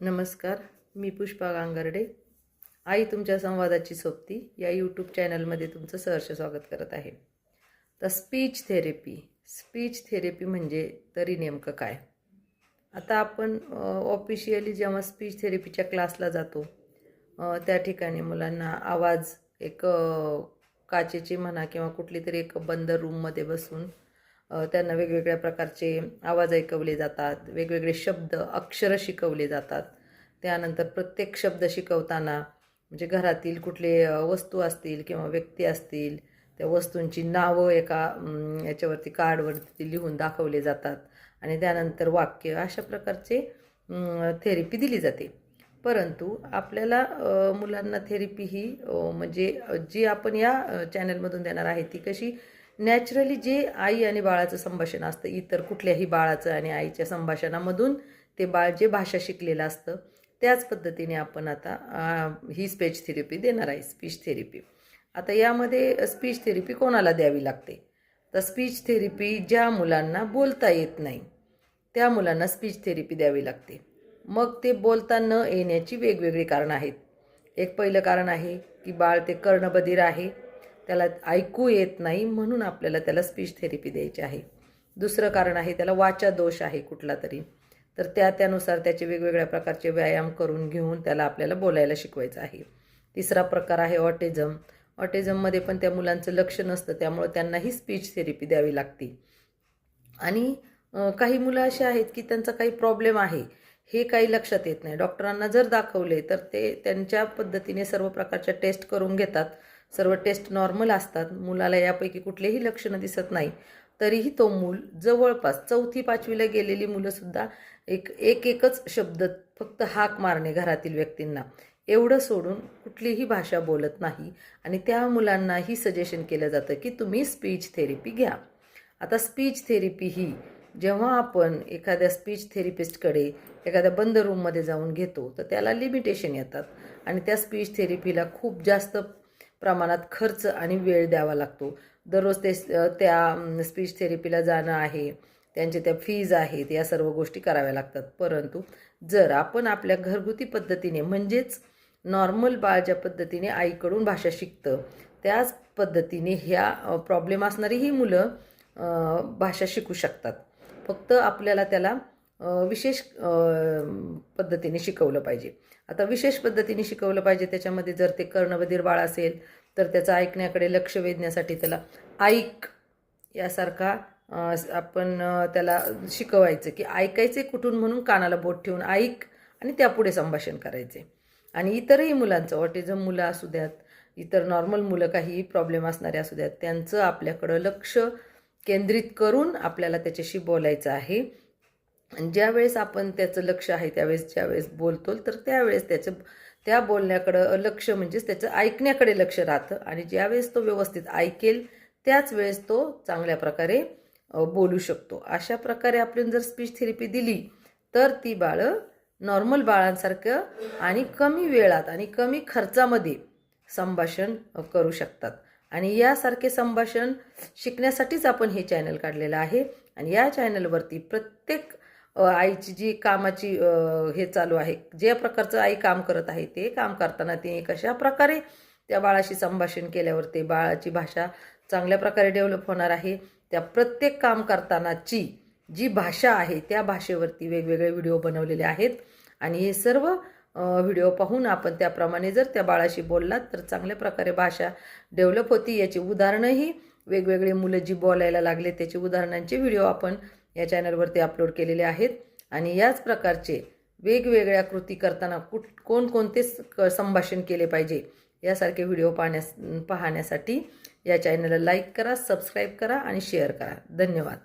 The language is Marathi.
नमस्कार मी पुष्पा गांगर्डे. आई तुमच्या संवादाची सोबती या यूट्यूब चॅनलमध्ये तुमचं सहर्ष स्वागत करत आहे. तर स्पीच थेरपी स्पीच थेरपी म्हणजे तरी नेमकं काय? आता आपण ऑफिशियली जेव्हा स्पीच थेरपीच्या क्लासला जातो त्या ठिकाणी मुलांना आवाज एक काचेची म्हणा किंवा कुठली तरी एक बंद रूममध्ये बसून त्यांना वेगवेगळ्या प्रकारचे आवाज ऐकवले जातात वेगवेगळे शब्द अक्षरं शिकवले जातात. त्यानंतर प्रत्येक शब्द शिकवताना म्हणजे घरातील कुठले वस्तू असतील किंवा व्यक्ती असतील त्या वस्तूंची नावं एका याच्यावरती कार्डवरती लिहून दाखवले जातात. आणि त्यानंतर वाक्य अशा प्रकारचे थेरपी दिली जाते. परंतु आपल्याला मुलांना थेरपी ही म्हणजे जी आपण या चॅनलमधून देणार आहे ती कशी नॅचरली जे आई आणि बाळाचं संभाषण असतं इतर कुठल्याही बाळाचं आणि आईच्या संभाषणामधून ते बाळ जे भाषा शिकलेलं असतं त्याच पद्धतीने आपण आता ही स्पीच थेरपी देणार आहे स्पीच थेरपी आता यामध्ये स्पीच थेरपी कोणाला द्यावी लागते? तर स्पीच थेरपी ज्या मुलांना बोलता येत नाही त्या मुलांना स्पीच थेरपी द्यावी लागते. मग ते बोलता न येण्याची वेगवेगळी कारणं आहेत. एक पहिलं कारण आहे की बाळ ते कर्णबधीर आहे. त्याला ऐकू येत नाही म्हणून आपल्याला त्याला स्पीच थेरपी द्यायची आहे. दुसरं कारण आहे त्याला वाचा दोष आहे कुठला तरी. तर त्या त्यानुसार त्याचे वेगवेगळ्या प्रकारचे व्यायाम करून घेऊन त्याला आपल्याला बोलायला शिकवायचं आहे. तिसरा प्रकार आहे ऑटिझम. ऑटिझममध्ये पण त्या मुलांचं लक्ष नसतं त्यामुळं त्यांनाही स्पीच थेरपी द्यावी लागते. आणि काही मुलं अशी आहेत की त्यांचा काही प्रॉब्लेम आहे हे काही लक्षात येत नाही. डॉक्टरांना जर दाखवले तर ते त्यांच्या पद्धतीने सर्व प्रकारच्या टेस्ट करून घेतात. सर्व टेस्ट नॉर्मल असतात मुलाला यापैकी कुठलेही लक्षणं दिसत नाही तरीही तो मूल जवळपास चौथी पाचवीला गेलेली मुलंसुद्धा एक एक एकच शब्द फक्त हाक मारणे घरातील व्यक्तींना. एवढं सोडून कुठलीही भाषा बोलत नाही आणि त्या मुलांनाही सजेशन केलं जातं की तुम्ही स्पीच थेरपी घ्या. आता स्पीच थेरपी ही जेव्हा आपण एखाद्या स्पीच थेरपिस्टकडे एखाद्या बंद रूममध्ये जाऊन घेतो तर त्याला लिमिटेशन येतात आणि त्या स्पीच थेरपीला खूप जास्त प्रमाणात खर्च आणि वेळ द्यावा लागतो. दररोज ते त्या स्पीच थेरपीला जाणं आहे त्यांचे त्या फीज आहेत या सर्व गोष्टी कराव्या लागतात. परंतु जर आपण आपल्या घरगुती पद्धतीने म्हणजेच नॉर्मल बाळ ज्या पद्धतीने आईकडून भाषा शिकतं त्याच पद्धतीने ह्या प्रॉब्लेम असणारी ही मुलं भाषा शिकू शकतात. फक्त आपल्याला त्याला विशेष पद्धतीने शिकवलं पाहिजे. आता विशेष पद्धतीने शिकवलं पाहिजे त्याच्यामध्ये जर ते कर्णबधीर बाळ असेल तर त्याचं ऐकण्याकडे लक्ष वेधण्यासाठी त्याला ऐक यासारखा आपण त्याला शिकवायचं की ऐकायचे कुठून म्हणून कानाला बोट ठेवून ऐक आणि त्यापुढे संभाषण करायचे. आणि इतरही मुलांचं ऑटिझम मुलं असू द्यात इतर नॉर्मल मुलं काही प्रॉब्लेम असणारे असू द्यात त्यांचं आपल्याकडं लक्ष केंद्रित करून आपल्याला त्याच्याशी बोलायचं आहे. ज्यावेळेस आपण त्याचं लक्ष आहे त्यावेळेस ज्यावेळेस बोलतो तर त्यावेळेस त्याचं त्या बोलण्याकडं लक्ष म्हणजेच त्याचं ऐकण्याकडे लक्ष राहतं. आणि ज्यावेळेस तो व्यवस्थित ऐकेल त्याच वेळेस तो चांगल्या प्रकारे बोलू शकतो. अशा प्रकारे आपण जर स्पीच थेरपी दिली तर ती बाळं नॉर्मल बाळांसारखं आणि कमी वेळात आणि कमी खर्चामध्ये संभाषण करू शकतात. आणि यासारखे संभाषण शिकण्यासाठीच आपण हे चॅनल काढलेलं आहे. आणि या चॅनलवरती प्रत्येक आईची जी कामाची हे चालू आहे ज्या प्रकारचं आई काम करत आहे ते काम करताना ते कशा प्रकारे त्या बाळाशी संभाषण केल्यावर ते बाळाची भाषा चांगल्या प्रकारे डेव्हलप होणार आहे त्या प्रत्येक काम करतानाची जी भाषा आहे त्या भाषेवरती वेगवेगळे व्हिडिओ बनवलेले आहेत. आणि हे सर्व व्हिडिओ पाहून आपण त्याप्रमाणे जर त्या बाळाशी बोललात तर चांगल्या प्रकारे भाषा डेव्हलप होती. याची उदाहरणंही वेगवेगळे मुलं जी बोलायला लागले त्याची उदाहरणांचे व्हिडिओ आपण या चॅनलवरती अपलोड केलेले आहेत. आणि याच प्रकारचे वेगवेगळ्या कृती करताना कुठ कोणकोणते क- संभाषण केले पाहिजे यासारखे व्हिडिओ पाहण्यास पाहण्यासाठी या चॅनलला लाईक करा सबस्क्राईब करा आणि शेअर करा. धन्यवाद.